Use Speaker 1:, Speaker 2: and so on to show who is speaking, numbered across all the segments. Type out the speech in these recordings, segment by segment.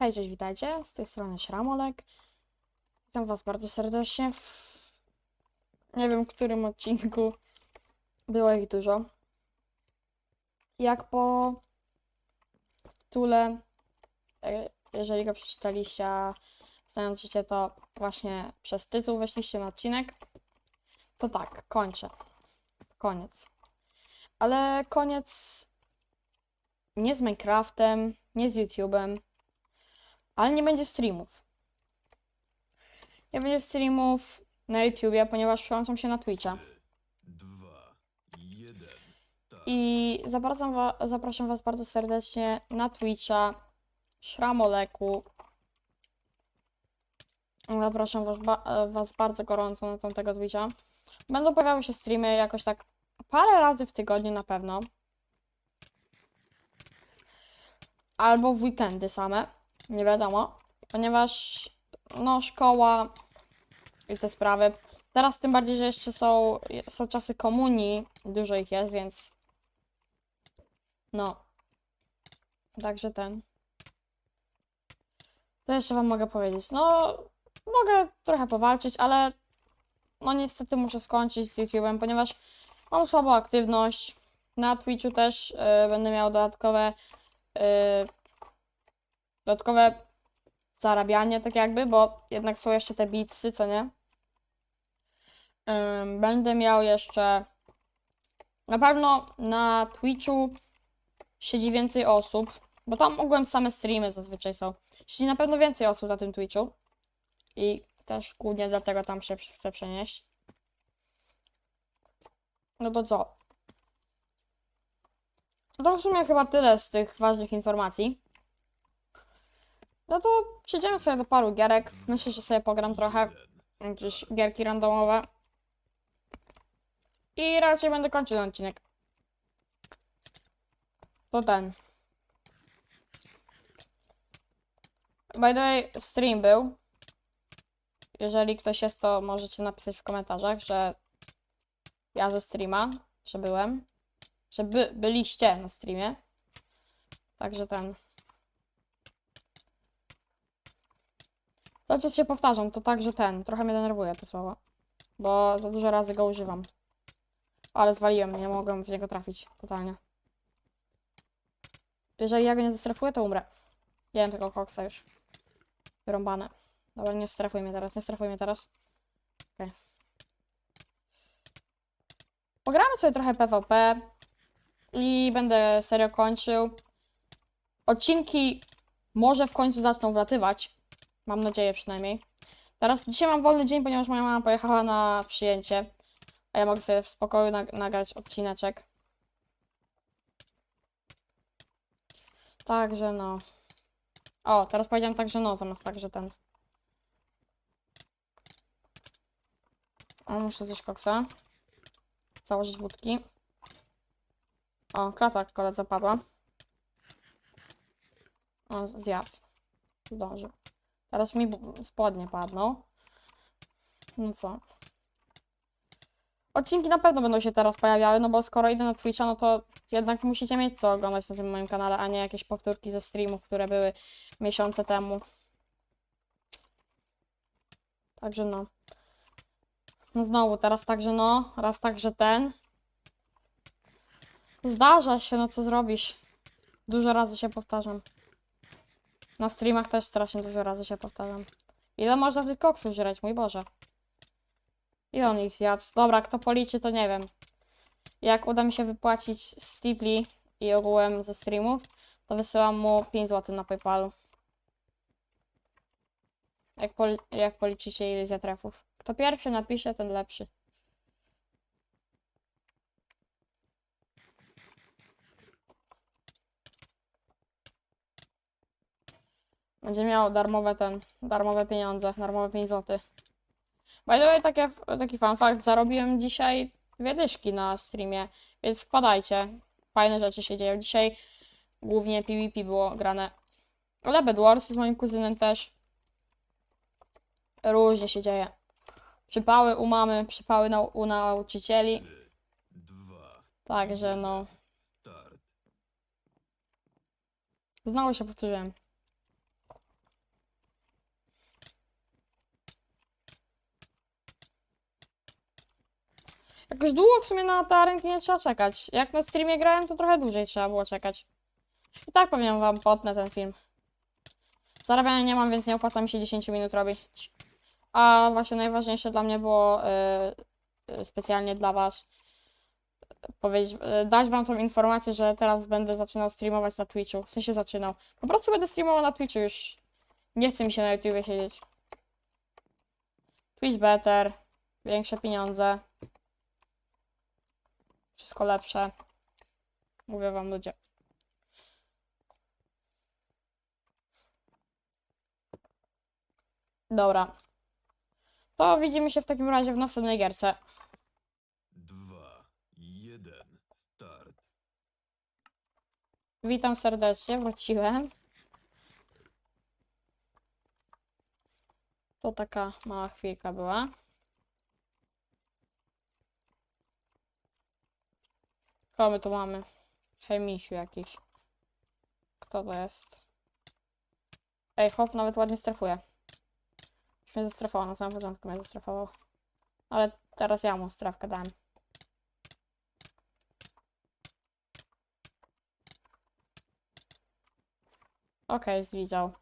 Speaker 1: Hej, cześć, witajcie. Z tej strony Szramolek. Witam was bardzo serdecznie w... Nie wiem, którym odcinku. Było ich dużo. Jak po tytule, e, jeżeli go przeczytaliście, a znając życie, to właśnie przez tytuł weszliście na odcinek, to tak, kończę. Koniec. Ale koniec nie z Minecraftem, nie z YouTube'em, ale nie będzie streamów. Nie będzie streamów na YouTubie, ponieważ przełączam się na Twitcha. I zapraszam, wa zapraszam Was bardzo serdecznie na Twitcha Szramoleku. Zapraszam was, ba e, was bardzo gorąco na tamtego Twitcha. Będą pojawiały się streamy jakoś tak parę razy w tygodniu na pewno. Albo w weekendy same, nie wiadomo. Ponieważ no szkoła i te sprawy. Teraz tym bardziej, że jeszcze są, są czasy komunii, dużo ich jest, więc no. Także ten. Co jeszcze wam mogę powiedzieć? No, mogę trochę powalczyć, ale no niestety muszę skończyć z YouTube'em, ponieważ mam słabą aktywność. Na Twitchu też y, będę miał dodatkowe y, dodatkowe zarabianie, tak jakby, bo jednak są jeszcze te bitsy, co nie? Będę miał jeszcze na pewno na Twitchu siedzi więcej osób, bo tam ogółem same streamy zazwyczaj są. Siedzi na pewno więcej osób na tym Twitchu i też głównie dlatego tam się chcę przenieść. No to co? To w sumie chyba tyle z tych ważnych informacji. No to przejdziemy sobie do paru gierek. Myślę, że sobie pogram trochę. Jakieś gierki randomowe. I raczej będę kończył ten odcinek. To ten. By the way, stream był. Jeżeli ktoś jest, to możecie napisać w komentarzach, że ja ze streama, że byłem. Że by, byliście na streamie. Także ten. Cały czas się powtarzam, to tak, że ten. Trochę mnie denerwuje to słowo. Bo za dużo razy go używam. Ale zwaliłem, nie mogłem w niego trafić totalnie. Jeżeli ja go nie zestrefuję, to umrę. Jem tego koksa już. Wyrąbane. Dobra, nie strefuj mnie teraz, nie strefuj mnie teraz. Okej. Pogramy sobie trochę PvP. I będę serio kończył. Odcinki może w końcu zaczną wlatywać. Mam nadzieję przynajmniej. Teraz dzisiaj mam wolny dzień, ponieważ moja mama pojechała na przyjęcie. A ja mogę sobie w spokoju nag nagrać odcineczek. Także no. O, teraz powiedziałem także no, zamiast także ten. O, muszę zjeść koksa. Założyć budki. O, klata koledze padła. O, zjadł. Zdążył. Teraz mi spodnie padną. No co? Odcinki na pewno będą się teraz pojawiały, no bo skoro idę na Twitcha, no to jednak musicie mieć co oglądać na tym moim kanale, a nie jakieś powtórki ze streamów, które były miesiące temu. Także no. No znowu, teraz także no, raz także ten. Zdarza się, no co zrobisz? Dużo razy się powtarzam. Na streamach też strasznie dużo razy się powtarzam. Ile można tych koksów żreć, mój Boże. I on ich zjadł. Dobra, kto policzy, to nie wiem. Jak uda mi się wypłacić Stipli i ogółem ze streamów, to wysyłam mu 5 zł na Paypalu. Jak, poli jak policzycie ile zjadł trefów. Kto pierwszy napisze, ten lepszy. Będzie miał darmowe ten, darmowe pieniądze, darmowe 5 zł. By the way, takie, taki fun fact, zarobiłem dzisiaj dwie dyszki na streamie, więc wpadajcie. Fajne rzeczy się dzieją. Dzisiaj głównie PvP było grane. Ale Bedwars z moim kuzynem też. Różnie się dzieje. Przypały u mamy, przypały nau u nauczycieli. Także no, znowu się powtórzyłem. Jakoś długo w sumie na te arenki nie trzeba czekać. Jak na streamie grałem, to trochę dłużej trzeba było czekać. I tak powiem wam, potnę ten film. Zarabiania nie mam, więc nie opłaca mi się 10 minut robić. A właśnie najważniejsze dla mnie było y, y, specjalnie dla was powiedzieć, y, dać wam tą informację, że teraz będę zaczynał streamować na Twitchu. W sensie zaczynał. Po prostu będę streamował na Twitchu już. Nie chce mi się na YouTube siedzieć. Twitch better. Większe pieniądze. Wszystko lepsze. Mówię wam ludzie. Dobra. To widzimy się w takim razie w następnej gierce.
Speaker 2: Dwa, jeden, start.
Speaker 1: Witam serdecznie, wróciłem. To taka mała chwilka była. Kogo my tu mamy? Chemisiu jakiś. Kto to jest? Ej, hop nawet ładnie strefuje. Już mnie zestrefował, na samym początku mnie zestrefował. Ale teraz ja mu strefkę dałem. Okej, zlizał.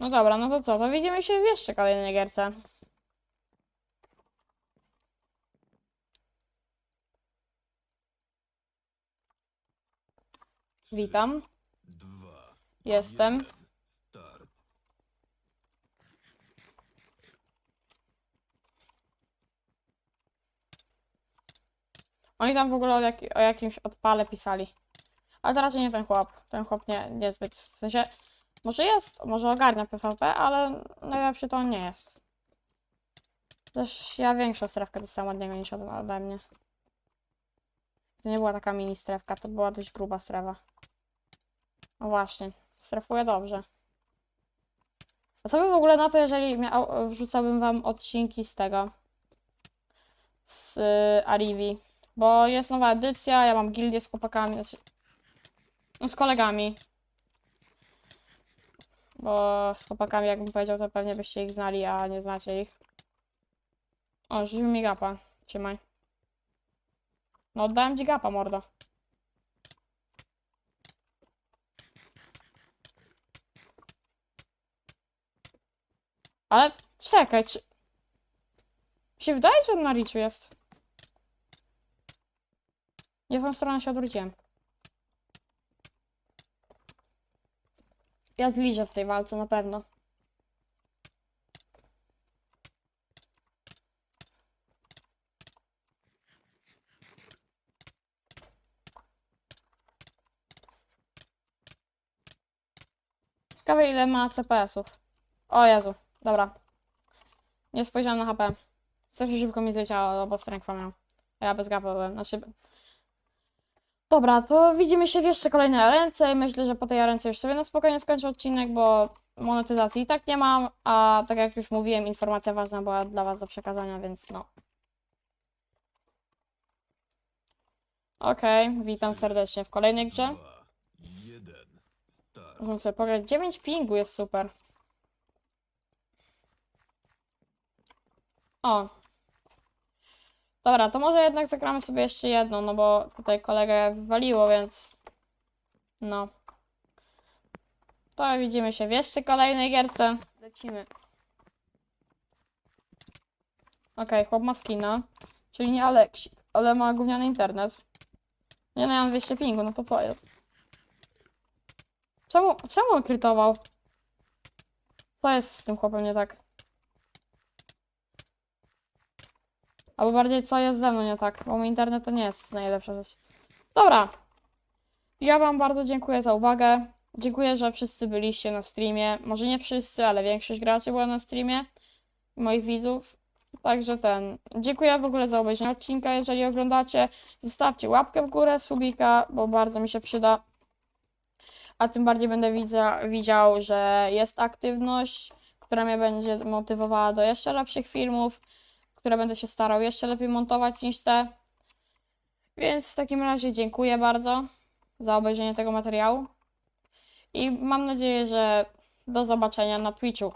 Speaker 1: No dobra, no to co? To widzimy się w jeszcze kolejnej gierce. Witam,
Speaker 2: Dwa,
Speaker 1: jestem.
Speaker 2: start.
Speaker 1: Oni tam w ogóle o, jak, o jakimś odpale pisali. Ale to raczej nie ten chłop. Ten chłop nie, niezbyt. W sensie, może jest, może ogarnia PvP, ale najlepszy to on nie jest. Też ja większą strefkę dostałem od niego niż od, ode mnie. To nie była taka mini strefka, to była dość gruba strefa. No właśnie, strefuje dobrze. A co by w ogóle na to, jeżeli miał, wrzucałbym wam odcinki z tego? Z y, Arivi. Bo jest nowa edycja, ja mam gildię z chłopakami, znaczy, no z kolegami. Bo z chłopakami, jakbym powiedział, to pewnie byście ich znali, a nie znacie ich. O, rzucił mi gapa. Trzymaj. No oddałem ci gapa, mordo. Ale czekaj, czy... Się wydaje, że on na Richu jest. Nie w tą stronę się odwróciłem. Ja zliżę w tej walce na pewno. Ciekawe ile ma CPS-ów. O Jezu, dobra. Nie spojrzałem na HP. Coś szybko mi zleciało, bo strength miał. Ja bez gapa byłem. Znaczy... Dobra, to widzimy się w jeszcze kolejnej arence myślę, że po tej arence już sobie na spokojnie skończę odcinek, bo monetyzacji i tak nie mam, a tak jak już mówiłem, informacja ważna była dla Was do przekazania, więc no. Okej, witam serdecznie w kolejnej grze. Możemy sobie pograć. 9 pingu jest super. O. Dobra, to może jednak zagramy sobie jeszcze jedną, no bo tutaj kolegę wywaliło, więc... No. To widzimy się w jeszcze kolejnej gierce. Lecimy. Okej, chłop ma skina, czyli nie Aleksik, ale ma gówniany internet. Nie no, ja mam 200 pingu, no to co jest? Czemu, czemu on krytował? Co jest z tym chłopem nie tak? Albo bardziej, co jest ze mną nie tak? Bo mój internet to nie jest najlepsza rzecz. Dobra. Ja wam bardzo dziękuję za uwagę. Dziękuję, że wszyscy byliście na streamie. Może nie wszyscy, ale większość graczy była na streamie. Moich widzów. Także ten. Dziękuję w ogóle za obejrzenie odcinka, jeżeli oglądacie. Zostawcie łapkę w górę, subika, bo bardzo mi się przyda a tym bardziej będę widza, widział, że jest aktywność, która mnie będzie motywowała do jeszcze lepszych filmów, które będę się starał jeszcze lepiej montować niż te. Więc w takim razie dziękuję bardzo za obejrzenie tego materiału i mam nadzieję, że do zobaczenia na Twitchu.